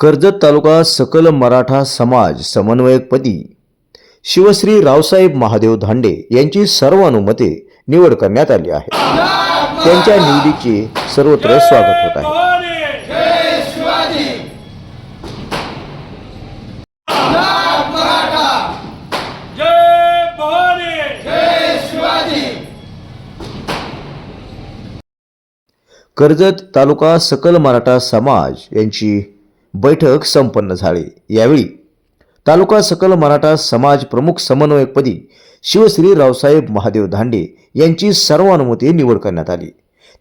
कर्जत तालुका सकल मराठा समाज समन्वयकपदी शिवश्री रावसाहेब महादेव धांडे यांची सर्वानुमते निवड करण्यात आली आहे. त्यांच्या निवडीचे सर्वत्र स्वागत होत आहे. कर्जत तालुका सकल मराठा समाज यांची बैठक संपन्न झाली. यावेळी तालुका सकल मराठा समाज प्रमुख समन्वयकपदी शिवश्री रावसाहेब महादेव धांडे यांची सर्वानुमते निवड करण्यात आली.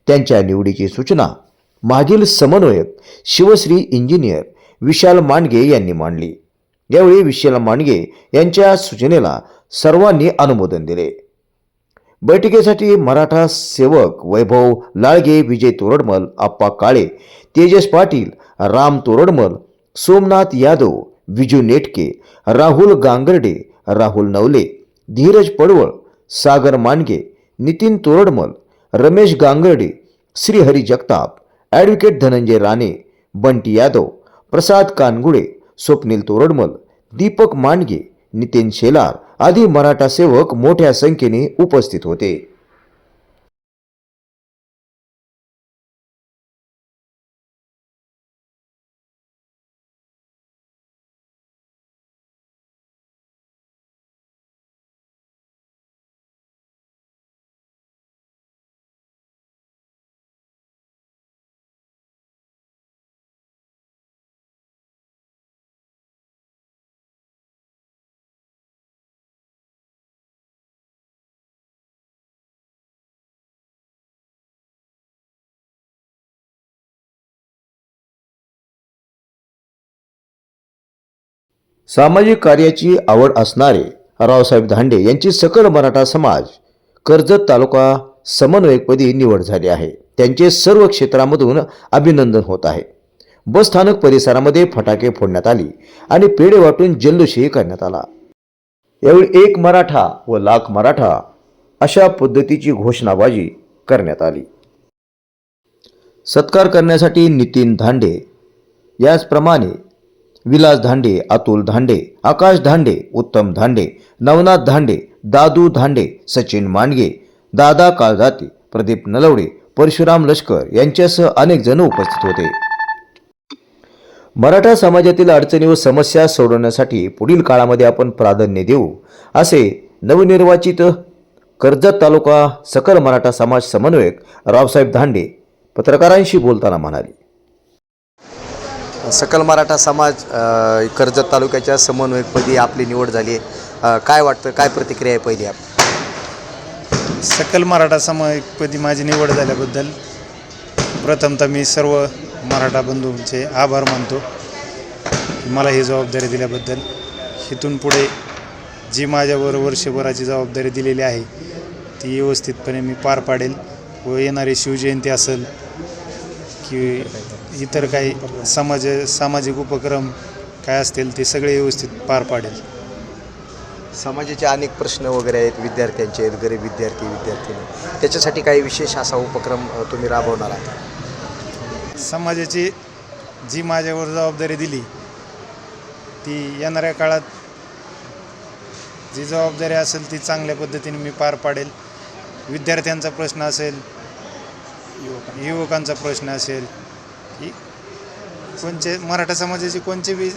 त्यांच्या निवडीची सूचना मागील समन्वयक शिवश्री इंजिनियर विशाल मांडगे यांनी मांडली. यावेळी विशाल मांडगे यांच्या सूचनेला सर्वांनी अनुमोदन दिले. बैठकीसाठी मराठा सेवक वैभव लाळगे विजय तोरडमल आप्पा काळे तेजस पाटील राम तोरडमल सोमनाथ यादव विजू नेटके राहुल गांगर्डे राहुल नवले धीरज पडवळ सागर मांडगे नितीन तोरडमल रमेश गांगर्डे श्रीहरी जगताप ॲडव्होकेट धनंजय राणे बंटी यादव प्रसाद कानगुडे स्वप्नील तोरडमल दीपक मांडगे नितीन शेलार आदी मराठा सेवक मोठ्या संख्येने उपस्थित होते. सामाजिक कार्याची आवड असणारे रावसाहेब धांडे यांची सकल मराठा समाज कर्जत तालुका समन्वयकपदी निवड झाली आहे. त्यांचे सर्व क्षेत्रामधून अभिनंदन होत आहे. बस स्थानक परिसरामध्ये फटाके फोडण्यात आली आणि पेढे वाटून जल्लोषही करण्यात आला. यावेळी एक मराठा व लाख मराठा अशा पद्धतीची घोषणाबाजी करण्यात आली. सत्कार करण्यासाठी नितीन धांडे याचप्रमाणे विलास धांडे अतुल धांडे आकाश धांडे उत्तम धांडे नवनाथ धांडे दादू धांडे सचिन मांडगे दादा काळदाते प्रदीप नलवडे परशुराम लष्कर यांच्यासह अनेक जण उपस्थित होते. मराठा समाजातील अडचणी व समस्या सोडवण्यासाठी पुढील काळामध्ये आपण प्राधान्य देऊ असे नवनिर्वाचित कर्जत तालुका सकल मराठा समाज समन्वयक रावसाहेब धांडे पत्रकारांशी बोलताना म्हणाले. सकल मराठा समाज कर्जत तालुक्याच्या समन्वयकपदी आपली निवड झाली आहे. काय वाटतं काय प्रतिक्रिया आहे पहिली आप सकल मराठा समाजपदी माझी निवड झाल्याबद्दल प्रथमतः मी सर्व मराठा बंधूंचे आभार मानतो. मला ही जबाबदारी दिल्याबद्दल इथून पुढे जी माझ्यावर वर्षभराची जबाबदारी दिलेली आहे ती व्यवस्थितपणे मी पार पाडेल व येणारी शिवजयंती असेल की इतर काही समाज सामाजिक उपक्रम काय असतील ते सगळे व्यवस्थित पार पाडेल. समाजाचे अनेक प्रश्न वगैरे आहेत विद्यार्थ्यांचे आहेत गरीब विद्यार्थी विद्यार्थिनी. त्याच्यासाठी काही विशेष असा उपक्रम तुम्ही राबवणार आहात? समाजाची जी माझ्यावर जबाबदारी दिली ती येणाऱ्या काळात जी जबाबदारी असेल ती चांगल्या पद्धतीने मी पार पाडेल. विद्यार्थ्यांचा प्रश्न असेल युवकांचा प्रश्न असेल की कोणचे मराठा समाजाची कोणचे बी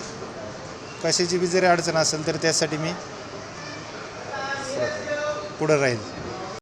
कशाची बी जरी अडचण असेल तर त्यासाठी मी पुढं राहील